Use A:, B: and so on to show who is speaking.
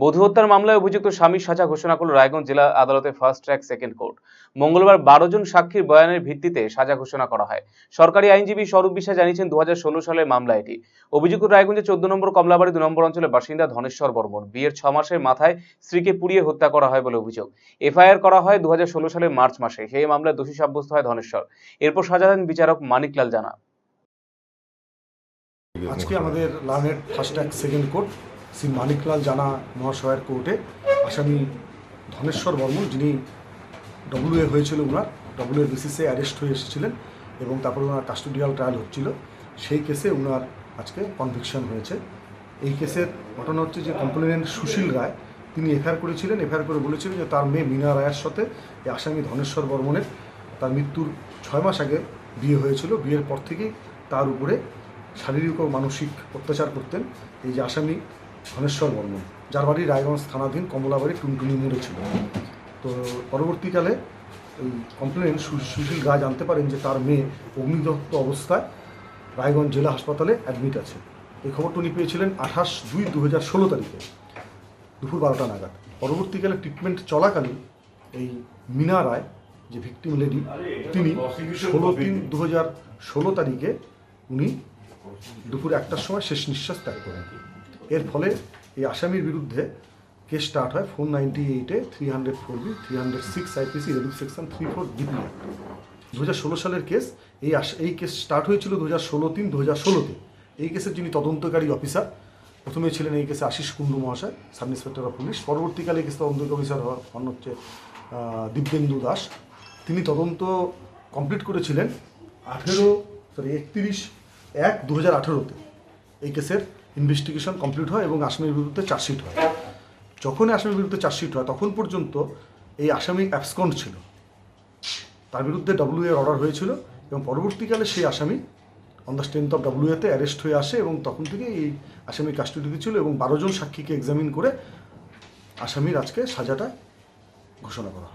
A: বধূ হত্যার মামলায় অভিযুক্ত স্বামীর সাজা ঘোষণা করল রায়গঞ্জ জেলা আদালতে ফার্স্ট ট্র্যাক, সেকেন্ড কোর্ট। মঙ্গলবার বারো জন সাক্ষীর বয়ানের ভিত্তিতে সাজা ঘোষণা করা হয়। সরকারি আইনজীবী স্বরূপ বিশ্বাস জানিয়েছেন দু সালের মামলা এটি। অভিযুক্ত রায়গঞ্জের চোদ্দ নম্বর কমলাবাড়ি দু নম্বর অঞ্চলের বাসিন্দা ধনেশ্বর বর্মন। বিয়ের ছ মাসের মাথায় স্ত্রীকে পুড়িয়ে হত্যা করা হয় বলে অভিযোগ। এফআইআর করা হয় দু হাজার ষোলো সালের মার্চ মাসে। সেই মামলায় দোষী সাব্যস্ত হয় ধনেশ্বর। এরপর সাজা দেন বিচারক মানিকলাল জানা।
B: আজকে আমাদের লালহেড first track, second court. Shri Maniklal Jana মহাশয়ের কোর্টে আসামি ধনেশ্বর বর্মন যিনি ডব্লিউ এ হয়েছিল ওনার ডব্লিউ এর বেসিসে অ্যারেস্ট হয়ে এসেছিলেন এবং তারপরে ওনার কাস্টোডিয়াল ট্রায়াল হচ্ছিল। সেই কেসে ওনার আজকে কনভিকশন হয়েছে। এই কেসের ঘটনা হচ্ছে যে কমপ্লেনেন্ট সুশীল রায়, তিনি এফআইআর করেছিলেন। এফআইআর করে বলেছিলেন যে তার মেয়ে মিনা রায়ের সাথে এই আসামি ধনেশ্বর বর্মনের তার মৃত্যুর ছয় মাস আগে বিয়ে হয়েছিল। বিয়ের পর থেকেই তার উপরে শারীরিক ও মানসিক অত্যাচার করতেন। এই যে আসামি ধনেশ্বর বর্মন যার বাড়ি রায়গঞ্জ থানাধীন কমলাবাড়ি টুনটুনি মোড়ে ছিল। তো পরবর্তীকালে ওই কমপ্লেন সুশীল রায় জানতে পারেন যে তার মেয়ে অগ্নিদত্ত অবস্থায় রায়গঞ্জ জেলা হাসপাতালে অ্যাডমিট আছে। এই খবরটা উনি পেয়েছিলেন আঠাশ দুই দু হাজার ষোলো তারিখে, দুপুর বারোটা নাগাদ। পরবর্তীকালে ট্রিটমেন্ট চলাকালীন এই মিনা রায়, যে ভিকটিম লেডি তিনি ষোলো তিন দু হাজার ষোলো তারিখে উনি দুপুর একটার সময় শেষ নিঃশ্বাস ত্যাগ করেন। এর ফলে এই আসামির বিরুদ্ধে কেস স্টার্ট হয় ফোর নাইনটি এইটে three hundred four B, three hundred six IPC রেডিক section three four DP দু হাজার ষোলো সালের কেস, এই এই কেস স্টার্ট হয়েছিল দু হাজার ষোলো তিন দু হাজার ষোলোতে এই কেসের যিনি তদন্তকারী অফিসার প্রথমে ছিলেন এই কেসে আশিস কুণ্ডু মহাশয়, সাব ইন্সপেক্টর অফ পুলিশ। পরবর্তীকালে কেস অফিসার হওয়ার হন হচ্ছে দিব্যেন্দু দাস। তিনি তদন্ত কমপ্লিট করেছিলেন আঠেরো সরি একত্রিশ এক দু হাজার আঠেরোতে এই কেসের ইনভেস্টিগেশন কমপ্লিট হয় এবং আসামির বিরুদ্ধে চার্জশিট হয়। যখন আসামির বিরুদ্ধে চার্জশিট হয়, তখন পর্যন্ত এই আসামি অ্যাবসকন্ড ছিল। তার বিরুদ্ধে ডব্লিউ এর অর্ডার হয়েছিল এবং পরবর্তীকালে সেই আসামি on the strength of W এতে অ্যারেস্ট হয়ে আসে এবং তখন থেকে এই আসামি কাস্টডিতে ছিল এবং বারো জন সাক্ষীকে এক্সামিন করে আসামির আজকে সাজাটা ঘোষণা করা হয়।